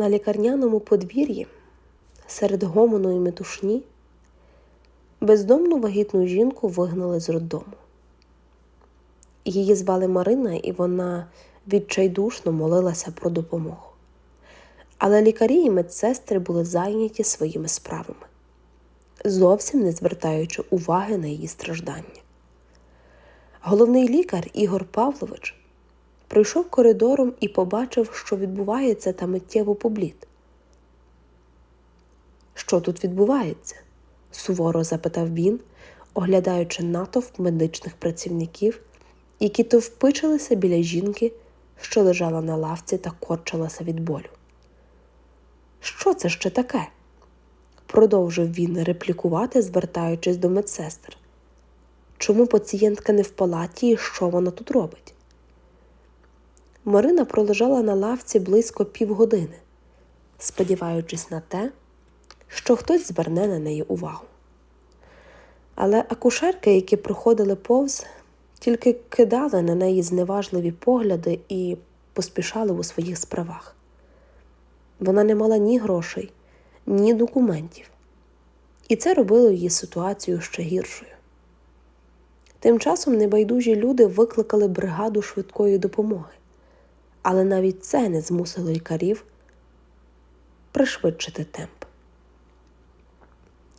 На лікарняному подвір'ї серед гомону і метушні бездомну вагітну жінку вигнали з роддому. Її звали Марина, і вона відчайдушно молилася про допомогу. Але лікарі і медсестри були зайняті своїми справами, зовсім не звертаючи уваги на її страждання. Головний лікар Ігор Павлович пройшов коридором і побачив, що відбувається та миттєво поблід. Що тут відбувається? суворо запитав він, оглядаючи натовп медичних працівників, які товпичилися біля жінки, що лежала на лавці та корчилася від болю. Що це ще таке? продовжив він реплікувати, звертаючись до медсестер. Чому пацієнтка не в палаті і що вона тут робить? Марина пролежала на лавці близько півгодини, сподіваючись на те, що хтось зверне на неї увагу. Але акушерки, які проходили повз, тільки кидали на неї зневажливі погляди і поспішали у своїх справах. Вона не мала ні грошей, ні документів, і це робило її ситуацію ще гіршою. Тим часом небайдужі люди викликали бригаду швидкої допомоги, але навіть це не змусило лікарів пришвидшити темп.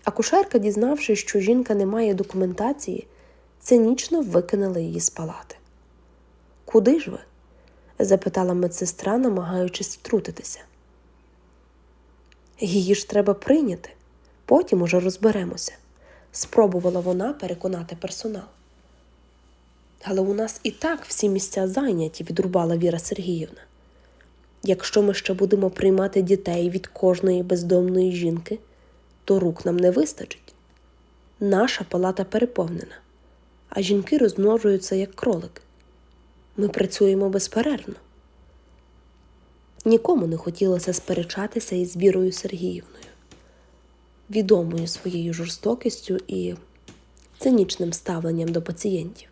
Акушерка, дізнавшись, що жінка не має документації, цинічно викинула її з палати. Куди ж ви? запитала медсестра, намагаючись втрутитися. Її ж треба прийняти, потім уже розберемося, спробувала вона переконати персонал. Але у нас і так всі місця зайняті, відрубала Віра Сергіївна. Якщо ми ще будемо приймати дітей від кожної бездомної жінки, то рук нам не вистачить. Наша палата переповнена, а жінки розмножуються як кролики. Ми працюємо безперервно. Нікому не хотілося сперечатися із Вірою Сергіївною, відомою своєю жорстокістю і цинічним ставленням до пацієнтів.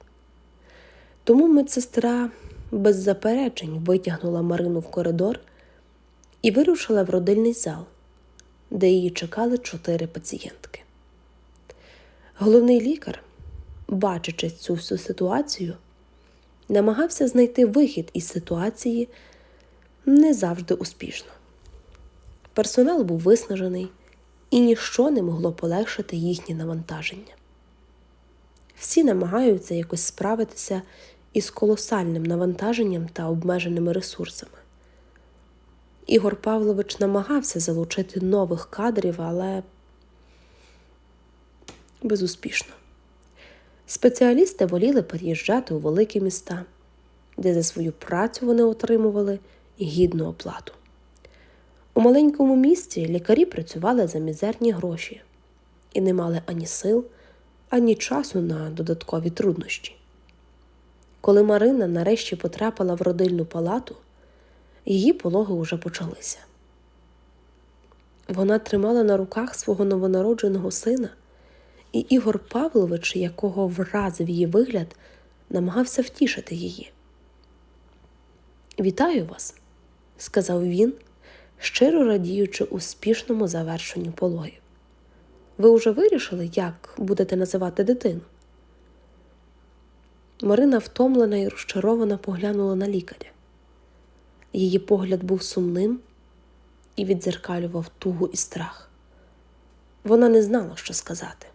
Тому медсестра без заперечень витягнула Марину в коридор і вирушила в родильний зал, де її чекали чотири пацієнтки. Головний лікар, бачачи цю всю ситуацію, намагався знайти вихід із ситуації не завжди успішно. Персонал був виснажений, і ніщо не могло полегшити їхнє навантаження. Всі намагаються якось справитися із колосальним навантаженням та обмеженими ресурсами. Ігор Павлович намагався залучити нових кадрів, але безуспішно. Спеціалісти воліли переїжджати у великі міста, де за свою працю вони отримували гідну оплату. У маленькому місті лікарі працювали за мізерні гроші і не мали ані сил, ані часу на додаткові труднощі. Коли Марина нарешті потрапила в родильну палату, її пологи уже почалися. Вона тримала на руках свого новонародженого сина, і Ігор Павлович, якого вразив її вигляд, намагався втішити її. Вітаю вас, сказав він, щиро радіючи успішному завершенню пологів. Ви вже вирішили, як будете називати дитину? Марина, втомлена і розчарована, поглянула на лікаря. Її погляд був сумним і відзеркалював тугу і страх. Вона не знала, що сказати.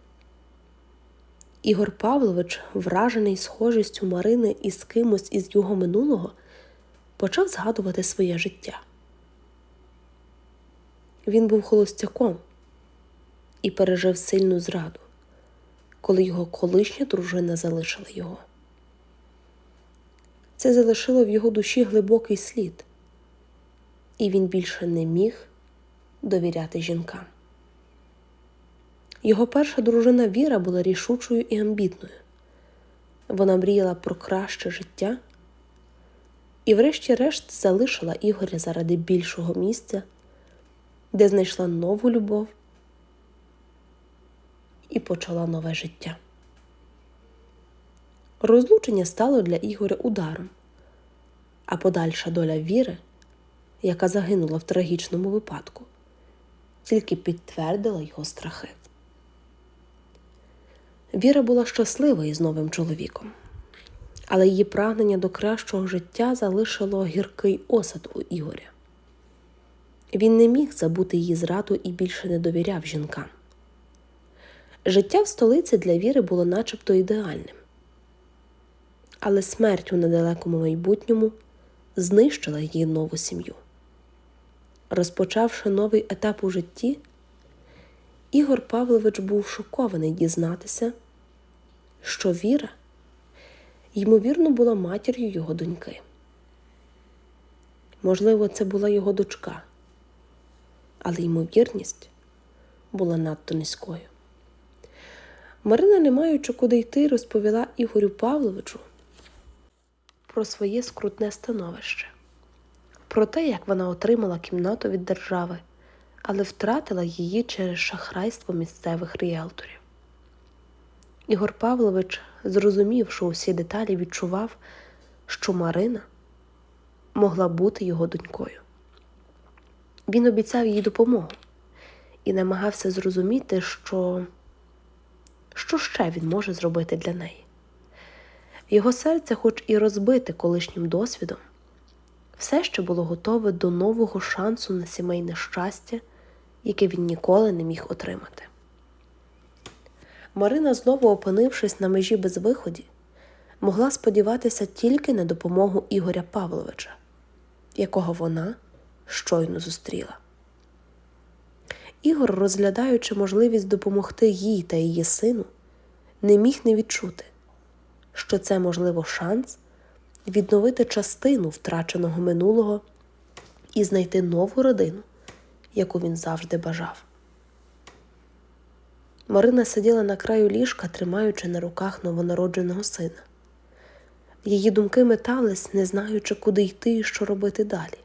Ігор Павлович, вражений схожістю Марини із кимось із його минулого, почав згадувати своє життя. Він був холостяком і пережив сильну зраду, коли його колишня дружина залишила його. Це залишило в його душі глибокий слід, і він більше не міг довіряти жінкам. Його перша дружина Віра була рішучою і амбітною. Вона мріяла про краще життя і, врешті-решт, залишила Ігоря заради більшого місця, де знайшла нову любов і почала нове життя. Розлучення стало для Ігоря ударом, а подальша доля віри яка загинула в трагічному випадку, тільки підтвердила його страхи. Віра була щаслива із новим чоловіком, але її прагнення до кращого життя залишило гіркий осад у Ігоря. Він не міг забути її зраду і більше не довіряв жінкам. Життя в столиці для Віри було начебто ідеальним, але смерть у недалекому майбутньому знищила її нову сім'ю. Розпочавши новий етап у житті, Ігор Павлович був шокований дізнатися, що Віра, ймовірно, була матір'ю його доньки. Можливо, це була його дочка, але ймовірність була надто низькою. Марина, не маючи куди йти, розповіла Ігорю Павловичу про своє скрутне становище, про те, як вона отримала кімнату від держави, але втратила її через шахрайство місцевих ріелторів. Ігор Павлович, зрозумівши усі деталі, відчував, що Марина могла бути його донькою. Він обіцяв їй допомогу і намагався зрозуміти, що, що ще він може зробити для неї. Його серце, хоч і розбите колишнім досвідом, все ще було готове до нового шансу на сімейне щастя, яке він ніколи не міг отримати. Марина, знову опинившись на межі безвиході, могла сподіватися тільки на допомогу Ігоря Павловича, якого вона щойно зустріла. Ігор, розглядаючи можливість допомогти їй та її сину, не міг не відчути, що це, можливо, шанс відновити частину втраченого минулого і знайти нову родину, яку він завжди бажав. Марина сиділа на краю ліжка, тримаючи на руках новонародженого сина. Її думки метались, не знаючи, куди йти і що робити далі.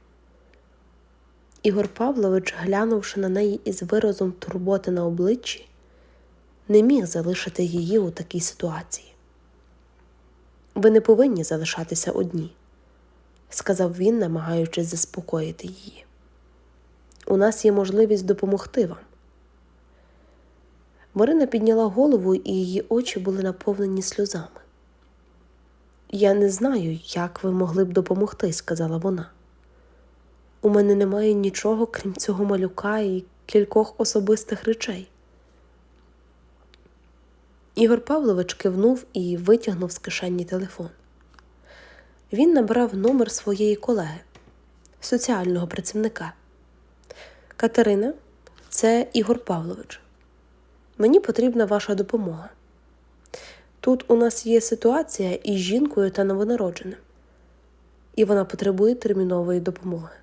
Ігор Павлович, глянувши на неї із виразом турботи на обличчі, не міг залишити її у такій ситуації. Ви не повинні залишатися одні, сказав він, намагаючись заспокоїти її. У нас є можливість допомогти вам. Марина підняла голову, і її очі були наповнені сльозами. Я не знаю, як ви могли б допомогти, сказала вона. У мене немає нічого, крім цього малюка і кількох особистих речей. Ігор Павлович кивнув і витягнув з кишені телефон. Він набрав номер своєї колеги, соціального працівника. Катерина, це Ігор Павлович. Мені потрібна ваша допомога. Тут у нас є ситуація із жінкою та новонародженим, і вона потребує термінової допомоги.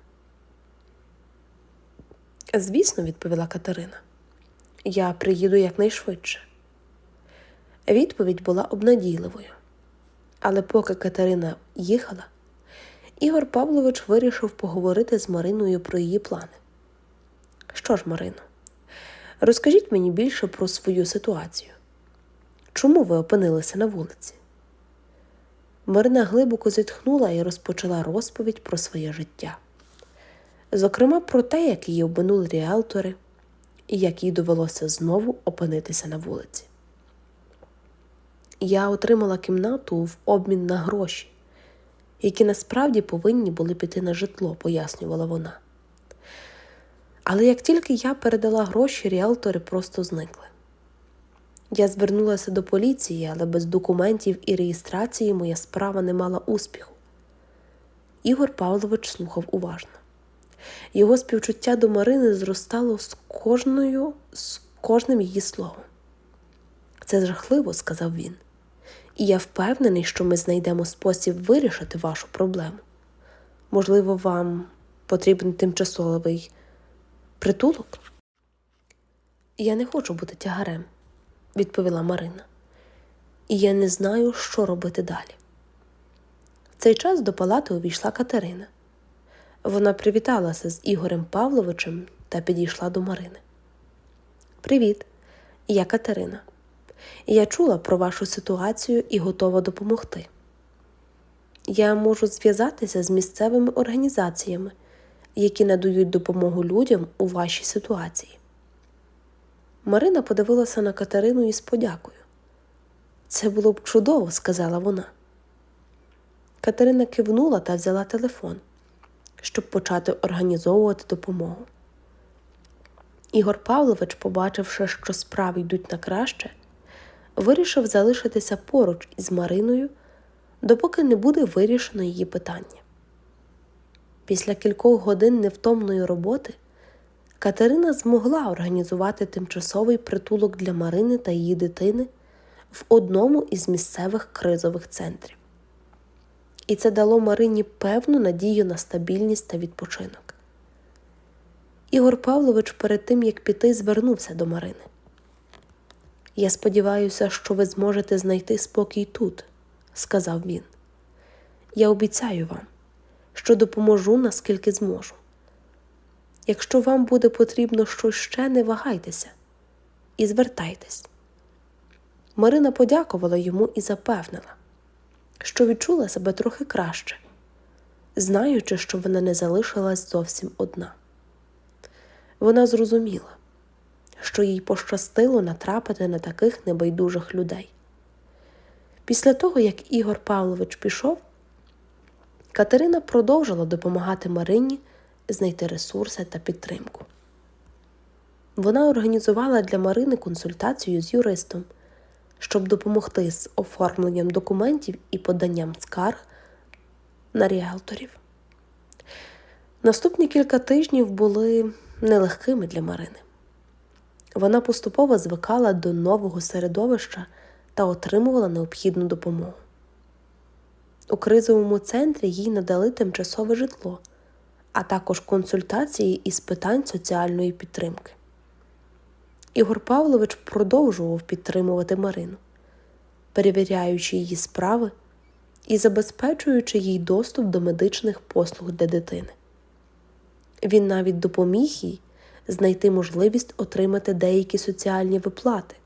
Звісно, відповіла Катерина, я приїду якнайшвидше. Відповідь була обнадійливою. Але поки Катерина їхала, Ігор Павлович вирішив поговорити з Мариною про її плани. Що ж, Марино, розкажіть мені більше про свою ситуацію. Чому ви опинилися на вулиці? Марина глибоко зітхнула і розпочала розповідь про своє життя. Зокрема, про те, як її обминули ріелтори і як їй довелося знову опинитися на вулиці. Я отримала кімнату в обмін на гроші, які насправді повинні були піти на житло, пояснювала вона. Але як тільки я передала гроші, ріелтори просто зникли. Я звернулася до поліції, але без документів і реєстрації моя справа не мала успіху. Ігор Павлович слухав уважно. Його співчуття до Марини зростало з кожною, з кожним її словом. Це жахливо, сказав він, і я впевнений, що ми знайдемо спосіб вирішити вашу проблему. Можливо, вам потрібен тимчасовий притулок? Я не хочу бути тягарем, відповіла Марина, і я не знаю, що робити далі. В цей час до палати увійшла Катерина. Вона привіталася з Ігорем Павловичем та підійшла до Марини. Привіт, я Катерина. Я чула про вашу ситуацію і готова допомогти. Я можу зв'язатися з місцевими організаціями, які надають допомогу людям у вашій ситуації. Марина подивилася на Катерину із подякою. Це було б чудово, сказала вона. Катерина кивнула та взяла телефон, щоб почати організовувати допомогу. Ігор Павлович, побачивши, що справи йдуть на краще, вирішив залишитися поруч із Мариною, допоки не буде вирішено її питання. Після кількох годин невтомної роботи Катерина змогла організувати тимчасовий притулок для Марини та її дитини в одному із місцевих кризових центрів. І це дало Марині певну надію на стабільність та відпочинок. Ігор Павлович перед тим як піти звернувся до Марини. Я сподіваюся, що ви зможете знайти спокій тут, сказав він. Я обіцяю вам, що допоможу наскільки зможу. Якщо вам буде потрібно щось ще, не вагайтеся і звертайтесь. Марина подякувала йому і запевнила, що відчула себе трохи краще, знаючи, що вона не залишилась зовсім одна. Вона зрозуміла, що їй пощастило натрапити на таких небайдужих людей. Після того, як Ігор Павлович пішов, Катерина продовжила допомагати Марині знайти ресурси та підтримку. Вона організувала для Марини консультацію з юристом, щоб допомогти з оформленням документів і поданням скарг на ріелторів. Наступні кілька тижнів були нелегкими для Марини. Вона поступово звикала до нового середовища та отримувала необхідну допомогу. У кризовому центрі їй надали тимчасове житло, а також консультації із питань соціальної підтримки. Ігор Павлович продовжував підтримувати Марину, перевіряючи її справи і забезпечуючи їй доступ до медичних послуг для дитини. Він навіть допоміг їй знайти можливість отримати деякі соціальні виплати,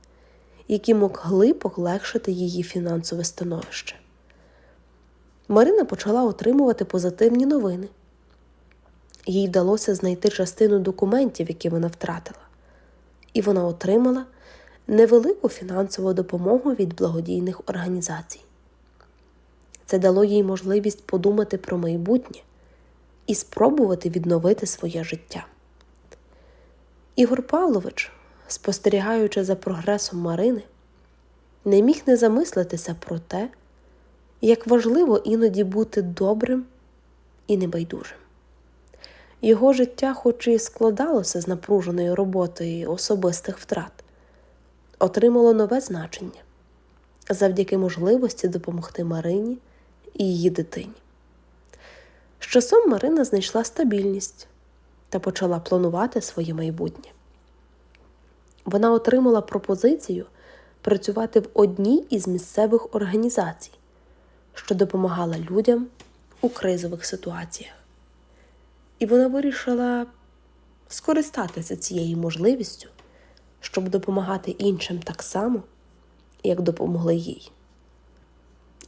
які могли полегшити її фінансове становище. Марина почала отримувати позитивні новини. Їй вдалося знайти частину документів, які вона втратила, і вона отримала невелику фінансову допомогу від благодійних організацій. Це дало їй можливість подумати про майбутнє і спробувати відновити своє життя. Ігор Павлович, спостерігаючи за прогресом Марини, не міг не замислитися про те, як важливо іноді бути добрим і небайдужим. Його життя, хоч і складалося з напруженої роботи і особистих втрат, отримало нове значення завдяки можливості допомогти Марині і її дитині. З часом Марина знайшла стабільність та почала планувати своє майбутнє. Вона отримала пропозицію працювати в одній із місцевих організацій, що допомагала людям у кризових ситуаціях. І вона вирішила скористатися цією можливістю, щоб допомагати іншим так само, як допомогли їй.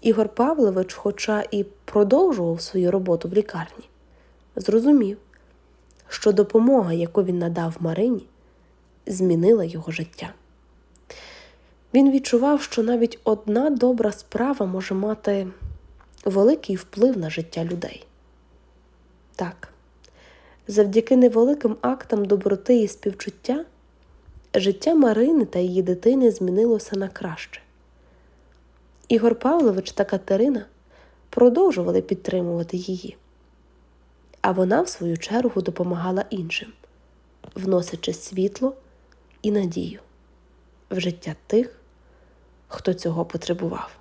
Ігор Павлович, хоча і продовжував свою роботу в лікарні, зрозумів, що допомога, яку він надав Марині, змінила його життя. Він відчував, що навіть одна добра справа може мати великий вплив на життя людей. Так, завдяки невеликим актам доброти і співчуття, життя Марини та її дитини змінилося на краще. Ігор Павлович та Катерина продовжували підтримувати її, а вона, в свою чергу, допомагала іншим, вносячи світло і надію в життя тих, хто цього потребував.